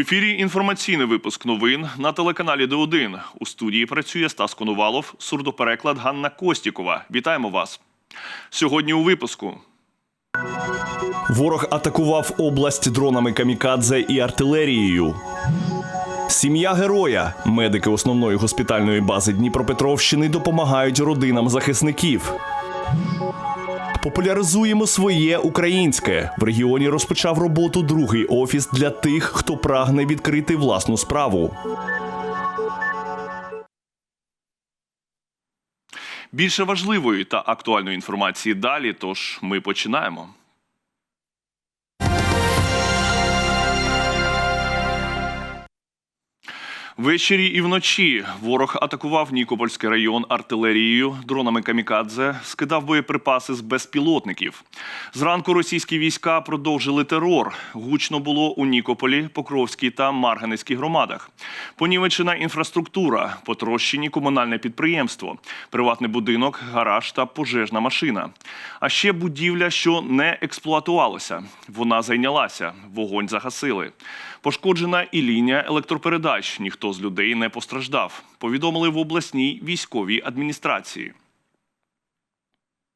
ефірі інформаційний випуск новин на телеканалі Д1. У студії працює Стас Конувалов, сурдопереклад Ганна Костікова. Вітаємо вас. Сьогодні у випуску. Ворог атакував область дронами камікадзе і артилерією. Сім'я героя. Медики основної госпітальної бази Дніпропетровщини допомагають родинам захисників. Популяризуємо своє українське. В регіоні розпочав роботу другий офіс для тих, хто прагне відкрити власну справу. Більше важливої та актуальної інформації далі. Тож ми починаємо. Ввечері і вночі ворог атакував Нікопольський район артилерією, дронами камікадзе, скидав боєприпаси з безпілотників. Зранку російські війська продовжили терор. Гучно було у Нікополі, Покровській та Марганецькій громадах. Понівечена інфраструктура, потрощені комунальне підприємство, приватний будинок, гараж та пожежна машина. А ще будівля, що не експлуатувалася. Вона зайнялася, вогонь загасили. Пошкоджена і лінія електропередач. Ніхто з людей не постраждав. Повідомили в обласній військовій адміністрації.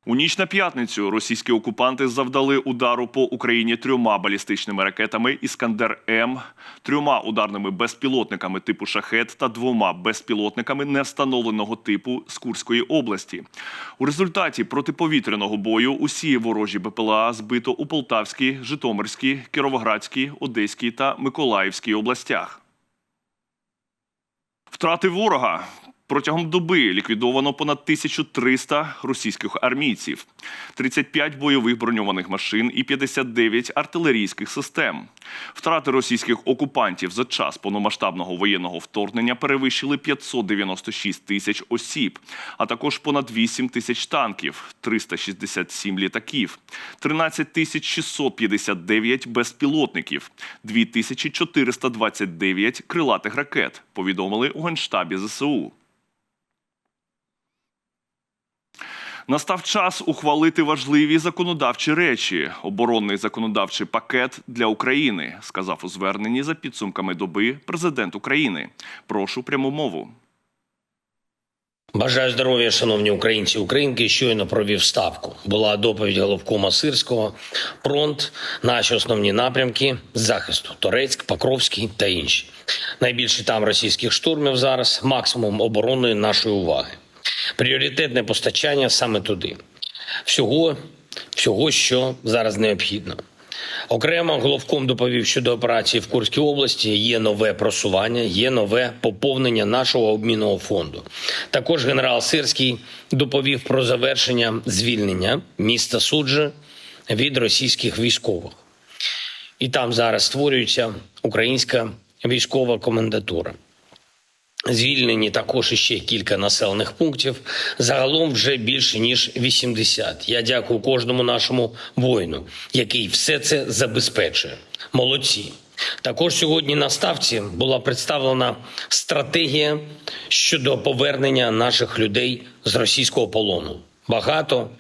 У ніч на п'ятницю російські окупанти завдали удару по Україні трьома балістичними ракетами Іскандер М, трьома ударними безпілотниками типу Шахет та двома безпілотниками невстановленого типу з Курської області. У результаті протиповітряного бою усі ворожі БПЛА збито у Полтавській, Житомирській, Кіровоградській, Одеській та Миколаївській областях. Втрати ворога. Протягом доби ліквідовано понад 1300 російських армійців, 35 бойових броньованих машин і 59 артилерійських систем. Втрати російських окупантів за час повномасштабного воєнного вторгнення перевищили 596 тисяч осіб, а також понад 8 тисяч танків, 367 літаків, 13 тисяч 659 безпілотників, 2429 крилатих ракет. Повідомили у генштабі ЗСУ. Настав час ухвалити важливі законодавчі речі. Оборонний законодавчий пакет для України, сказав у зверненні за підсумками доби президент України. Прошу пряму мову. Бажаю здоров'я, шановні українці українки. Щойно провів ставку. Була доповідь головкома Сирського, фронт, наші основні напрямки захисту Торецьк, Покровський та інші. Найбільше там російських штурмів зараз, максимум оборонної нашої уваги. Пріоритетне постачання саме туди. Всього, всього, що зараз необхідно. Окремо головком доповів щодо операції в Курській області. Є нове просування, є нове поповнення нашого обмінного фонду. Також генерал Сирський доповів про завершення звільнення міста Суджи від російських військових. І там зараз створюється українська військова комендатура. Звільнені також іще кілька населених пунктів. Загалом вже більше ніж 80. Я дякую кожному нашому воїну, який все це забезпечує. Молодці. Також сьогодні на ставці була представлена стратегія щодо повернення наших людей з російського полону. Багато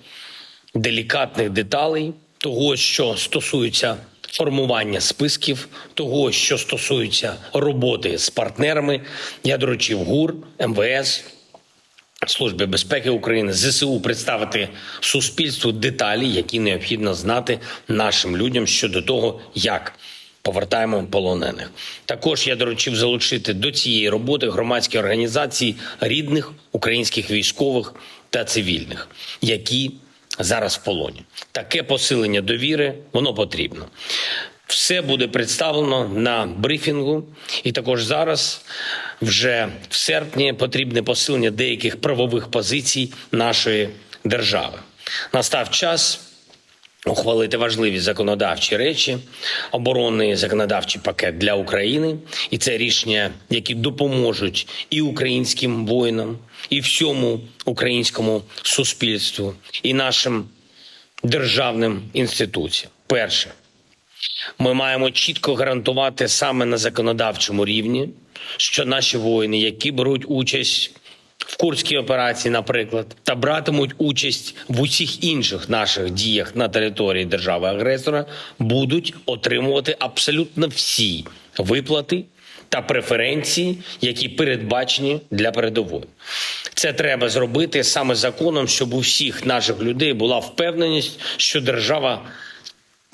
делікатних деталей того, що стосується формування списків, того, що стосується роботи з партнерами, я доручив ГУР, МВС, Служби безпеки України, ЗСУ представити суспільству деталі, які необхідно знати нашим людям щодо того, як повертаємо полонених. Також я доручив залучити до цієї роботи громадські організації рідних українських військових та цивільних, які зараз в полоні. Таке посилення довіри воно потрібно. Все буде представлено на брифінгу, і також зараз, вже в серпні, потрібне посилення деяких правових позицій нашої держави. Настав час. Ухвалити важливі законодавчі речі, оборонний законодавчий пакет для України, і це рішення, які допоможуть і українським воїнам, і всьому українському суспільству, і нашим державним інституціям. Перше, ми маємо чітко гарантувати саме на законодавчому рівні, що наші воїни, які беруть участь в курській операції, наприклад, та братимуть участь в усіх інших наших діях на території держави-агресора, будуть отримувати абсолютно всі виплати та преференції, які передбачені для передової. Це треба зробити саме законом, щоб у всіх наших людей була впевненість, що держава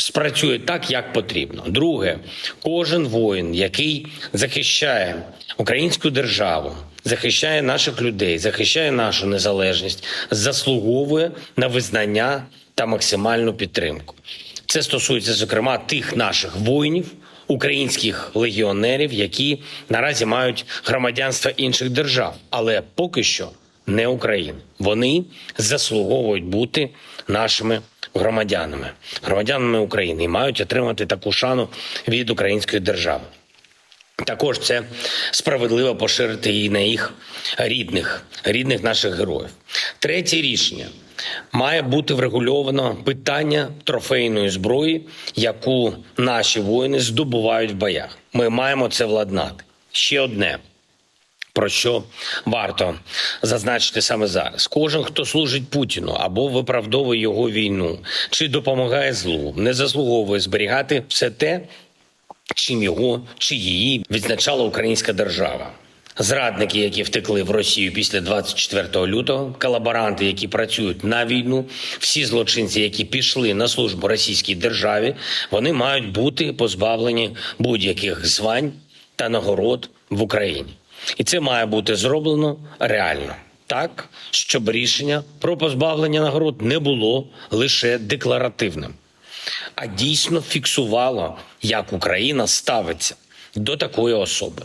спрацює так, як потрібно. Друге, кожен воїн, який захищає українську державу, захищає наших людей, захищає нашу незалежність, заслуговує на визнання та максимальну підтримку. Це стосується, зокрема, тих наших воїнів, українських легіонерів, які наразі мають громадянство інших держав, але поки що не України. Вони заслуговують бути нашими громадянами, громадянами України і мають отримати таку шану від української держави. Також це справедливо поширити і на їх рідних, рідних наших героїв. Третє рішення має бути врегульовано питання трофейної зброї, яку наші воїни здобувають в боях. Ми маємо це владнати. Ще одне. Про що варто зазначити саме зараз? Кожен, хто служить Путіну або виправдовує його війну, чи допомагає злу, не заслуговує зберігати все те, чим його чи її відзначала українська держава. Зрадники, які втекли в Росію після 24 лютого, колаборанти, які працюють на війну, всі злочинці, які пішли на службу російській державі, вони мають бути позбавлені будь-яких звань та нагород в Україні. І це має бути зроблено реально так, щоб рішення про позбавлення нагород не було лише декларативним а дійсно фіксувало, як Україна ставиться до такої особи.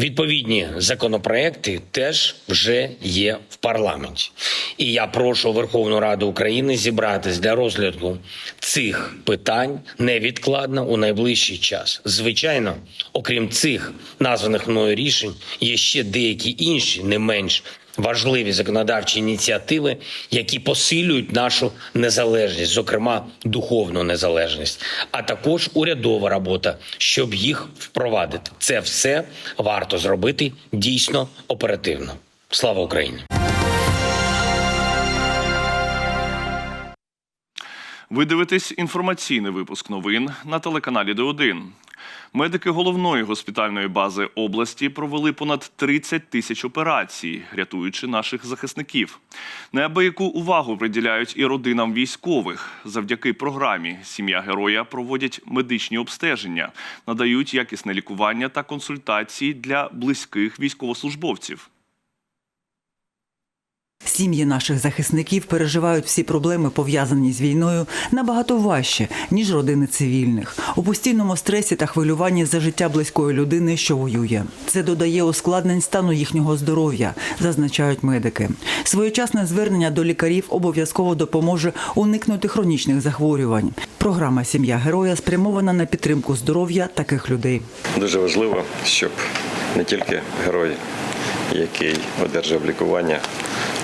Відповідні законопроекти теж вже є в парламенті. І я прошу Верховну Раду України зібратись для розгляду цих питань невідкладно у найближчий час. Звичайно, окрім цих названих мною рішень, є ще деякі інші, не менш важливі законодавчі ініціативи, які посилюють нашу незалежність, зокрема духовну незалежність, а також урядова робота, щоб їх впровадити. Це все варто зробити дійсно оперативно. Слава Україні! Ви дивитесь інформаційний випуск новин на телеканалі Д1. Медики головної госпітальної бази області провели понад 30 тисяч операцій, рятуючи наших захисників. Неабияку увагу приділяють і родинам військових. Завдяки програмі Сім'я героя проводять медичні обстеження, надають якісне лікування та консультації для близьких військовослужбовців. Сім'ї наших захисників переживають всі проблеми, пов'язані з війною, набагато важче, ніж родини цивільних. У постійному стресі та хвилюванні за життя близької людини, що воює. Це додає ускладнень стану їхнього здоров'я, зазначають медики. Своєчасне звернення до лікарів обов'язково допоможе уникнути хронічних захворювань. Програма Сім'я героя спрямована на підтримку здоров'я таких людей. Дуже важливо, щоб не тільки герой, який одержав лікування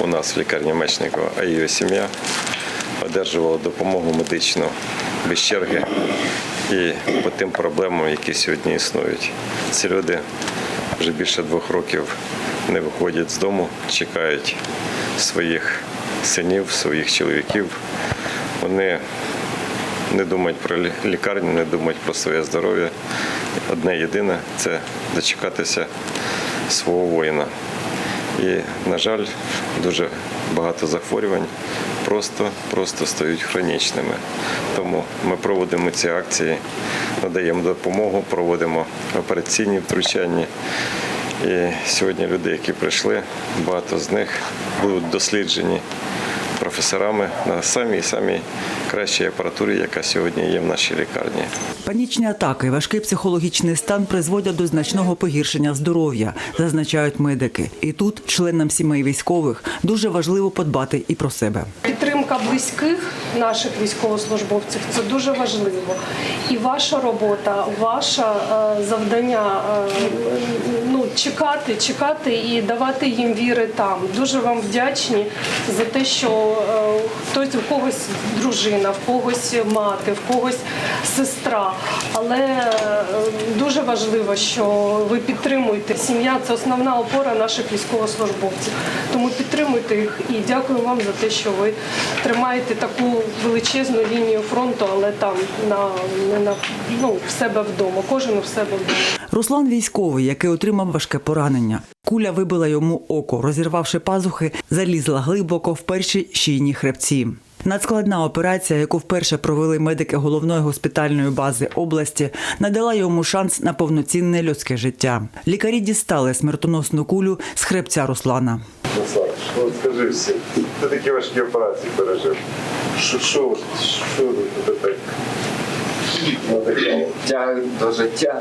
у нас в лікарні Мечникова, а його сім'я одержувала допомогу медичну без черги і по тим проблемам, які сьогодні існують. Ці люди вже більше двох років не виходять з дому, чекають своїх синів, своїх чоловіків. Вони не думають про лікарню, не думають про своє здоров'я. Одне єдине це дочекатися свого воїна. І, на жаль, дуже багато захворювань просто, просто стають хронічними. Тому ми проводимо ці акції, надаємо допомогу, проводимо операційні втручання. І сьогодні люди, які прийшли, багато з них будуть досліджені професорами на самій самій кращій апаратурі, яка сьогодні є в нашій лікарні. Панічні атаки, важкий психологічний стан призводять до значного погіршення здоров'я, зазначають медики. І тут членам сімей військових дуже важливо подбати і про себе. Підтримка близьких наших військовослужбовців це дуже важливо. І ваша робота, ваше завдання, е, ну чекати, чекати і давати їм віри там. Дуже вам вдячні за те, що е, хтось у когось дружина, в когось мати, в когось сестра. Але е, дуже важливо, що ви підтримуєте. Сім'я це основна опора наших військовослужбовців. Тому підтримуйте їх і дякую вам за те, що ви тримаєте таку величезну лінію фронту, але там на, не на ну, в себе вдома. Кожен у себе вдома. Руслан військовий, який отримав важке поранення. Куля вибила йому око, розірвавши пазухи, залізла глибоко в перші шийні хребці. Надскладна операція, яку вперше провели медики головної госпітальної бази області, надала йому шанс на повноцінне людське життя. Лікарі дістали смертоносну кулю з хребця Руслана. Руслан, ну скажи всім, ти такі важкі операції пережив. Що, що, що ти так надихало? Тягнуть до життя.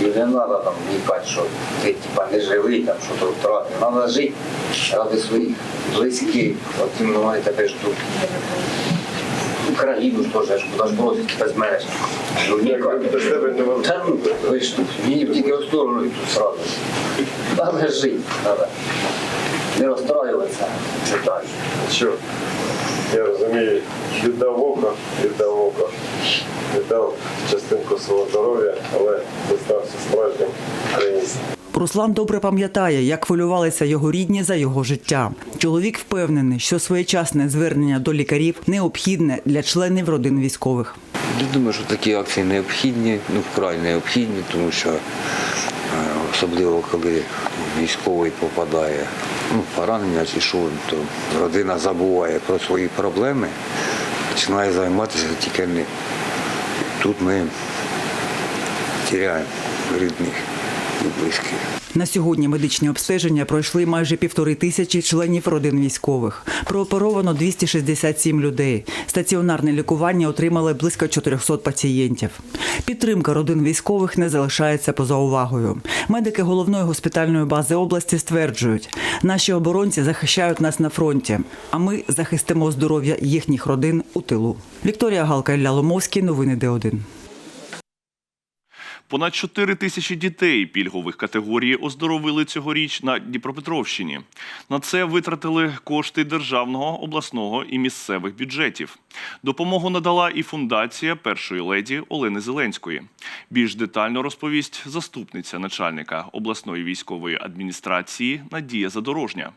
І не треба там вникати, що ти типа не живий, там, що ти втратив. Треба жити ради своїх близьких. От іменно вони тебе ждуть. Україну ж теж, куди ж бросить без мене. Ну. Та ну, ви ж тут, мені тільки в сторону і тут сразу. Треба жити, треба. Не розстроюватися. Так. Що? Я розумію, віддав око, віддав око, віддав частинку свого здоров'я, але зостався справжнім українцем. Руслан добре пам'ятає, як хвилювалися його рідні за його життя. Чоловік впевнений, що своєчасне звернення до лікарів необхідне для членів родин військових. Я думаю, що такі акції необхідні, ну вкрай необхідні, тому що е, особливо коли військовий попадає ну, поранення чи що, то родина забуває про свої проблеми, починає займатися тільки ним. Тут ми тіряємо рідних і близьких. На сьогодні медичні обстеження пройшли майже півтори тисячі членів родин військових. Прооперовано 267 людей. Стаціонарне лікування отримали близько 400 пацієнтів. Підтримка родин військових не залишається поза увагою. Медики головної госпітальної бази області стверджують, наші оборонці захищають нас на фронті, а ми захистимо здоров'я їхніх родин у тилу. Вікторія Галка Ілля Ломовський. Новини Д1. Понад 4 тисячі дітей пільгових категорій оздоровили цьогоріч на Дніпропетровщині. На це витратили кошти державного, обласного і місцевих бюджетів. Допомогу надала і фундація першої леді Олени Зеленської. Більш детально розповість заступниця начальника обласної військової адміністрації Надія Задорожня.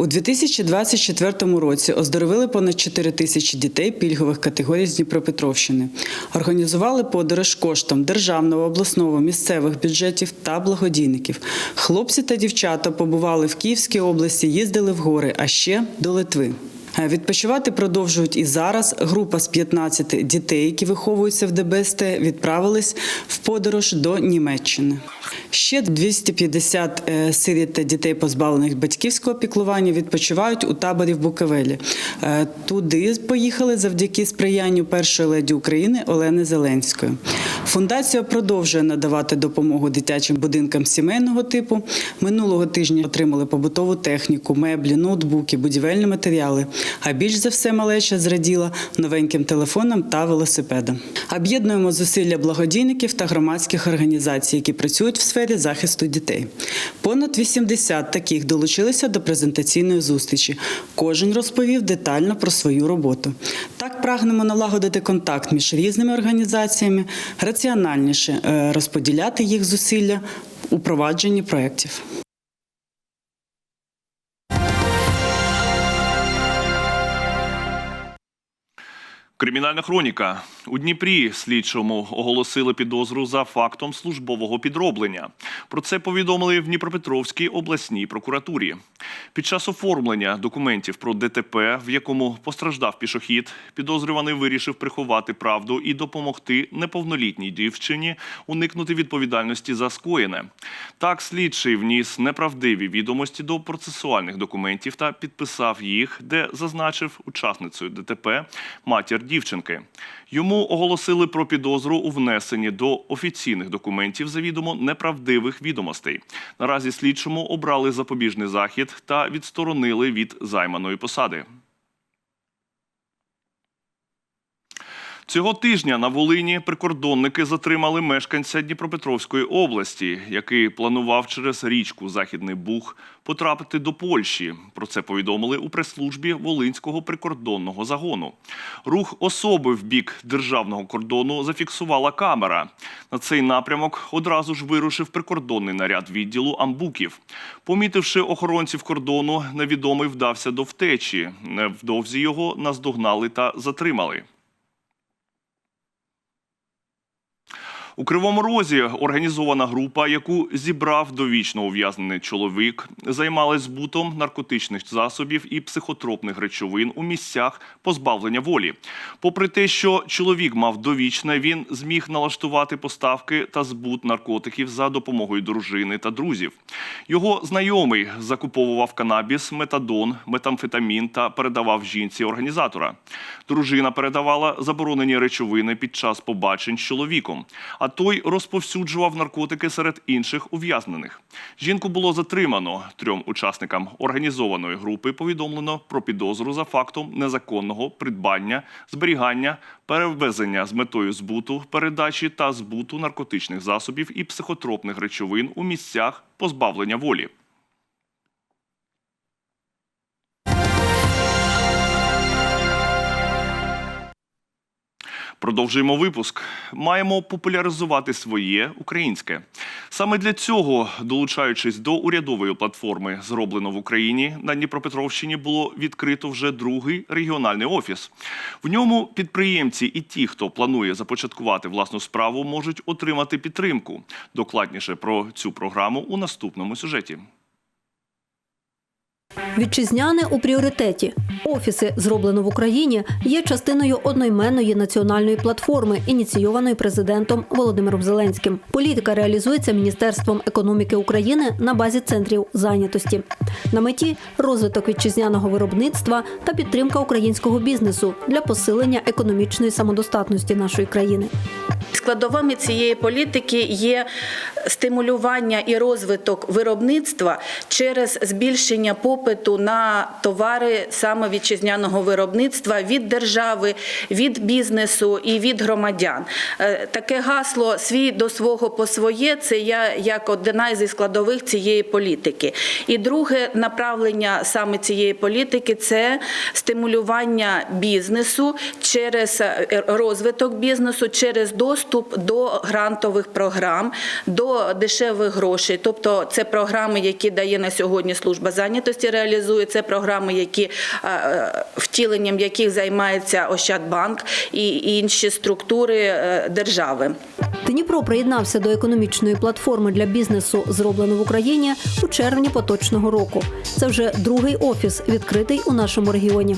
У 2024 році оздоровили понад 4 тисячі дітей пільгових категорій з Дніпропетровщини. Організували подорож коштом державного, обласного, місцевих бюджетів та благодійників. Хлопці та дівчата побували в Київській області, їздили в гори, а ще до Литви. Е, Відпочивати продовжують і зараз. Група з 15 дітей, які виховуються в ДБСТ, відправились в подорож до Німеччини. Ще 250 е, сиріт та дітей, позбавлених батьківського піклування, відпочивають у таборі в Буковелі. Е, Туди поїхали завдяки сприянню першої леді України Олени Зеленської. Фундація продовжує надавати допомогу дитячим будинкам сімейного типу. Минулого тижня отримали побутову техніку, меблі, ноутбуки, будівельні матеріали. А більш за все малеча зраділа новеньким телефоном та велосипедом. Об'єднуємо зусилля благодійників та громадських організацій, які працюють в сфері захисту дітей. Понад 80 таких долучилися до презентаційної зустрічі. Кожен розповів детально про свою роботу. Так прагнемо налагодити контакт між різними організаціями, раціональніше е, розподіляти їх зусилля у провадженні проєктів. Кримінальна хроніка у Дніпрі слідчому оголосили підозру за фактом службового підроблення. Про це повідомили в Дніпропетровській обласній прокуратурі. Під час оформлення документів про ДТП, в якому постраждав пішохід, підозрюваний вирішив приховати правду і допомогти неповнолітній дівчині уникнути відповідальності за скоєне. Так, слідчий вніс неправдиві відомості до процесуальних документів та підписав їх, де зазначив учасницею ДТП матір дівчинки. Йому оголосили про підозру у внесенні до офіційних документів завідомо неправдивих відомостей. Наразі слідчому обрали запобіжний захід та відсторонили від займаної посади. Цього тижня на Волині прикордонники затримали мешканця Дніпропетровської області, який планував через річку Західний Буг потрапити до Польщі. Про це повідомили у прес-службі Волинського прикордонного загону. Рух особи в бік державного кордону зафіксувала камера. На цей напрямок одразу ж вирушив прикордонний наряд відділу амбуків. Помітивши охоронців кордону, невідомий вдався до втечі. Невдовзі його наздогнали та затримали. У Кривому Розі організована група, яку зібрав довічно ув'язнений чоловік, займалась збутом наркотичних засобів і психотропних речовин у місцях позбавлення волі. Попри те, що чоловік мав довічне, він зміг налаштувати поставки та збут наркотиків за допомогою дружини та друзів. Його знайомий закуповував канабіс, метадон, метамфетамін та передавав жінці організатора. Дружина передавала заборонені речовини під час побачень з чоловіком, а той розповсюджував наркотики серед інших ув'язнених. Жінку було затримано. Трьом учасникам організованої групи повідомлено про підозру за фактом незаконного придбання, зберігання, перевезення з метою збуту, передачі та збуту наркотичних засобів і психотропних речовин у місцях позбавлення волі. Продовжуємо випуск. Маємо популяризувати своє українське. Саме для цього, долучаючись до урядової платформи, зроблено в Україні на Дніпропетровщині, було відкрито вже другий регіональний офіс. В ньому підприємці і ті, хто планує започаткувати власну справу, можуть отримати підтримку. Докладніше про цю програму у наступному сюжеті. Вітчизняне у пріоритеті. Офіси, зроблено в Україні, є частиною одноіменної національної платформи, ініційованої президентом Володимиром Зеленським. Політика реалізується Міністерством економіки України на базі центрів зайнятості. На меті розвиток вітчизняного виробництва та підтримка українського бізнесу для посилення економічної самодостатності нашої країни. Складовими цієї політики є стимулювання і розвиток виробництва через збільшення попиту на товари саме вітчизняного виробництва від держави, від бізнесу і від громадян. Е, Таке гасло свій до свого по своє це я як одна зі складових цієї політики. І друге направлення саме цієї політики це стимулювання бізнесу через е, розвиток бізнесу, через доступ до грантових програм, до дешевих грошей. Тобто це програми, які дає на сьогодні служба зайнятості, реалізує це програми, які е, е, втіленням яких займається Ощадбанк і інші структури е, держави. Дніпро приєднався до економічної платформи для бізнесу, зроблено в Україні у червні поточного року. Це вже другий офіс, відкритий у нашому регіоні.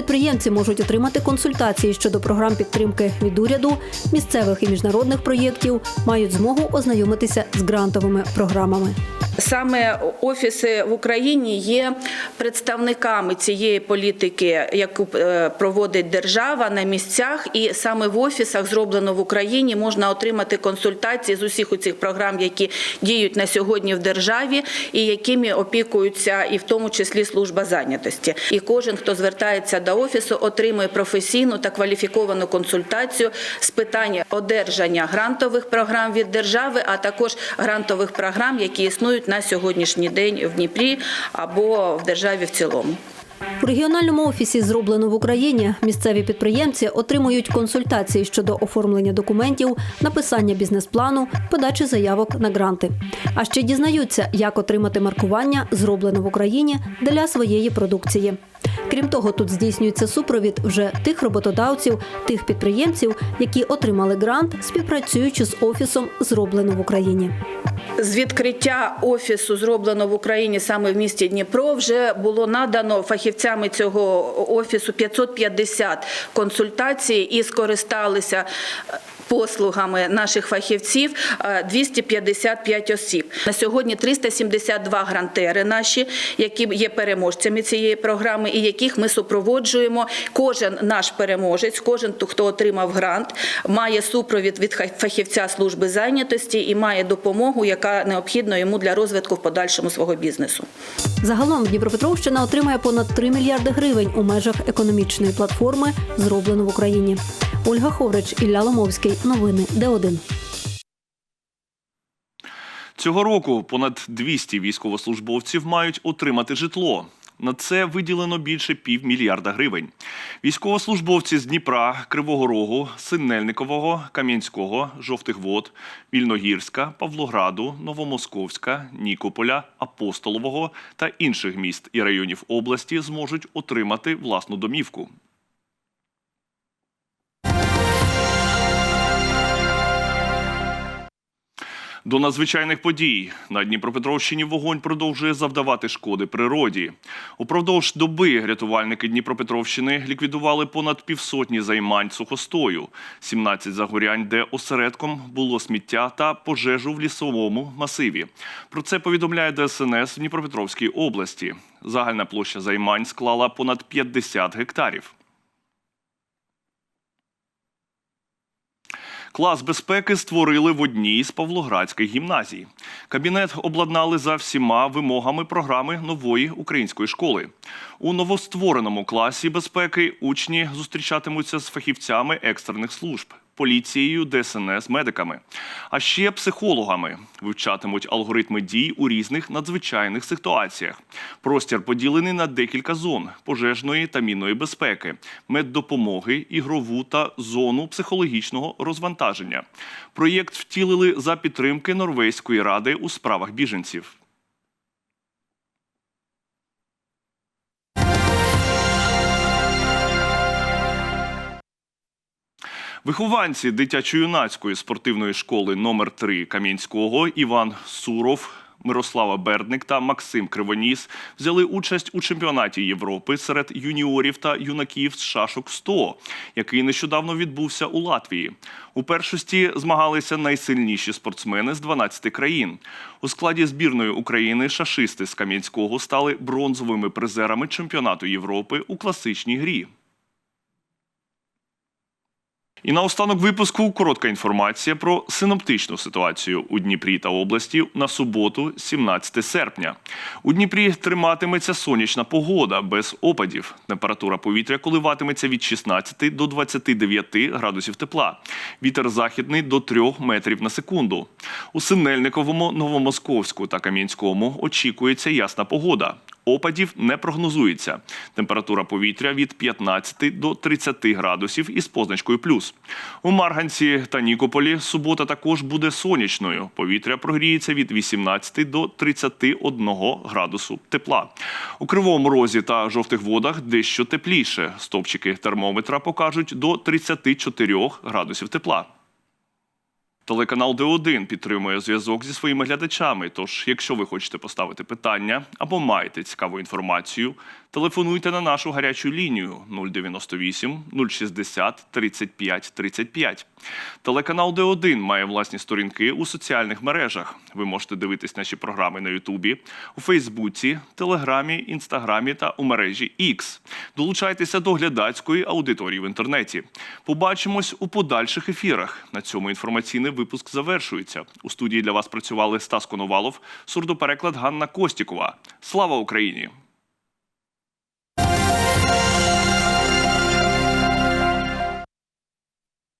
Підприємці можуть отримати консультації щодо програм підтримки від уряду, місцевих і міжнародних проєктів, мають змогу ознайомитися з грантовими програмами. Саме офіси в Україні є представниками цієї політики, яку е, проводить держава на місцях, і саме в офісах зроблено в Україні можна отримати консультації з усіх у цих програм, які діють на сьогодні в державі, і якими опікуються, і в тому числі служба зайнятості. І кожен, хто звертається до офісу, отримує професійну та кваліфіковану консультацію з питання одержання грантових програм від держави, а також грантових програм, які існують на сьогоднішній день в Дніпрі або в державі в цілому. У регіональному офісі зроблено в Україні. Місцеві підприємці отримують консультації щодо оформлення документів, написання бізнес-плану, подачі заявок на гранти. А ще дізнаються, як отримати маркування зроблено в Україні для своєї продукції. Крім того, тут здійснюється супровід вже тих роботодавців, тих підприємців, які отримали грант, співпрацюючи з офісом зроблено в Україні. З відкриття офісу зроблено в Україні саме в місті Дніпро вже було надано фахівцями цього офісу 550 консультацій і скористалися послугами наших фахівців е, 255 осіб. На сьогодні 372 грантери наші, які є переможцями цієї програми, і яких ми супроводжуємо. Кожен наш переможець, кожен хто отримав грант, має супровід від фахівця служби зайнятості і має допомогу, яка необхідна йому для розвитку в подальшому свого бізнесу. Загалом Дніпропетровщина отримає понад 3 мільярди гривень у межах економічної платформи, зроблено в Україні. Ольга Ховрич, Ілля Ломовський. Новини Д1. Цього року понад 200 військовослужбовців мають отримати житло. На це виділено більше півмільярда гривень. Військовослужбовці з Дніпра, Кривого Рогу, Синельникового, Кам'янського, Жовтих Вод, Вільногірська, Павлограду, Новомосковська, Нікополя, Апостолового та інших міст і районів області зможуть отримати власну домівку. До надзвичайних подій на Дніпропетровщині вогонь продовжує завдавати шкоди природі. Упродовж доби рятувальники Дніпропетровщини ліквідували понад півсотні займань сухостою, 17 загорянь, де осередком було сміття та пожежу в лісовому масиві. Про це повідомляє ДСНС в Дніпропетровській області. Загальна площа займань склала понад 50 гектарів. Клас безпеки створили в одній з павлоградських гімназій. Кабінет обладнали за всіма вимогами програми нової української школи. У новоствореному класі безпеки учні зустрічатимуться з фахівцями екстрених служб. Поліцією, ДСНС, медиками, а ще психологами вивчатимуть алгоритми дій у різних надзвичайних ситуаціях. Простір поділений на декілька зон пожежної та мінної безпеки, меддопомоги, ігрову та зону психологічного розвантаження. Проєкт втілили за підтримки Норвезької ради у справах біженців. Вихованці дитячо-юнацької спортивної школи номер 3 Кам'янського Іван Суров, Мирослава Бердник та Максим Кривоніс взяли участь у чемпіонаті Європи серед юніорів та юнаків з шашок 100, який нещодавно відбувся у Латвії. У першості змагалися найсильніші спортсмени з 12 країн. У складі збірної України шашисти з Кам'янського стали бронзовими призерами чемпіонату Європи у класичній грі. І наостанок випуску коротка інформація про синоптичну ситуацію у Дніпрі та області на суботу, 17 серпня. У Дніпрі триматиметься сонячна погода без опадів. Температура повітря коливатиметься від 16 до 29 градусів тепла. Вітер західний до 3 метрів на секунду. У Синельниковому, Новомосковську та Кам'янському очікується ясна погода. Опадів не прогнозується. Температура повітря від 15 до 30 градусів із позначкою плюс. У Марганці та Нікополі субота також буде сонячною. Повітря прогріється від 18 до 31 градусу тепла. У Кривому Розі та жовтих водах дещо тепліше. Стопчики термометра покажуть до 34 градусів тепла. Телеканал Д1 підтримує зв'язок зі своїми глядачами. Тож, якщо ви хочете поставити питання або маєте цікаву інформацію, телефонуйте на нашу гарячу лінію 098 060 35 35. Телеканал Д1 має власні сторінки у соціальних мережах. Ви можете дивитись наші програми на Ютубі, у Фейсбуці, Телеграмі, Інстаграмі та у мережі X. Долучайтеся до глядацької аудиторії в інтернеті. Побачимось у подальших ефірах. На цьому інформаційний випуск завершується. У студії для вас працювали Стас Коновалов, сурдопереклад Ганна Костікова. Слава Україні!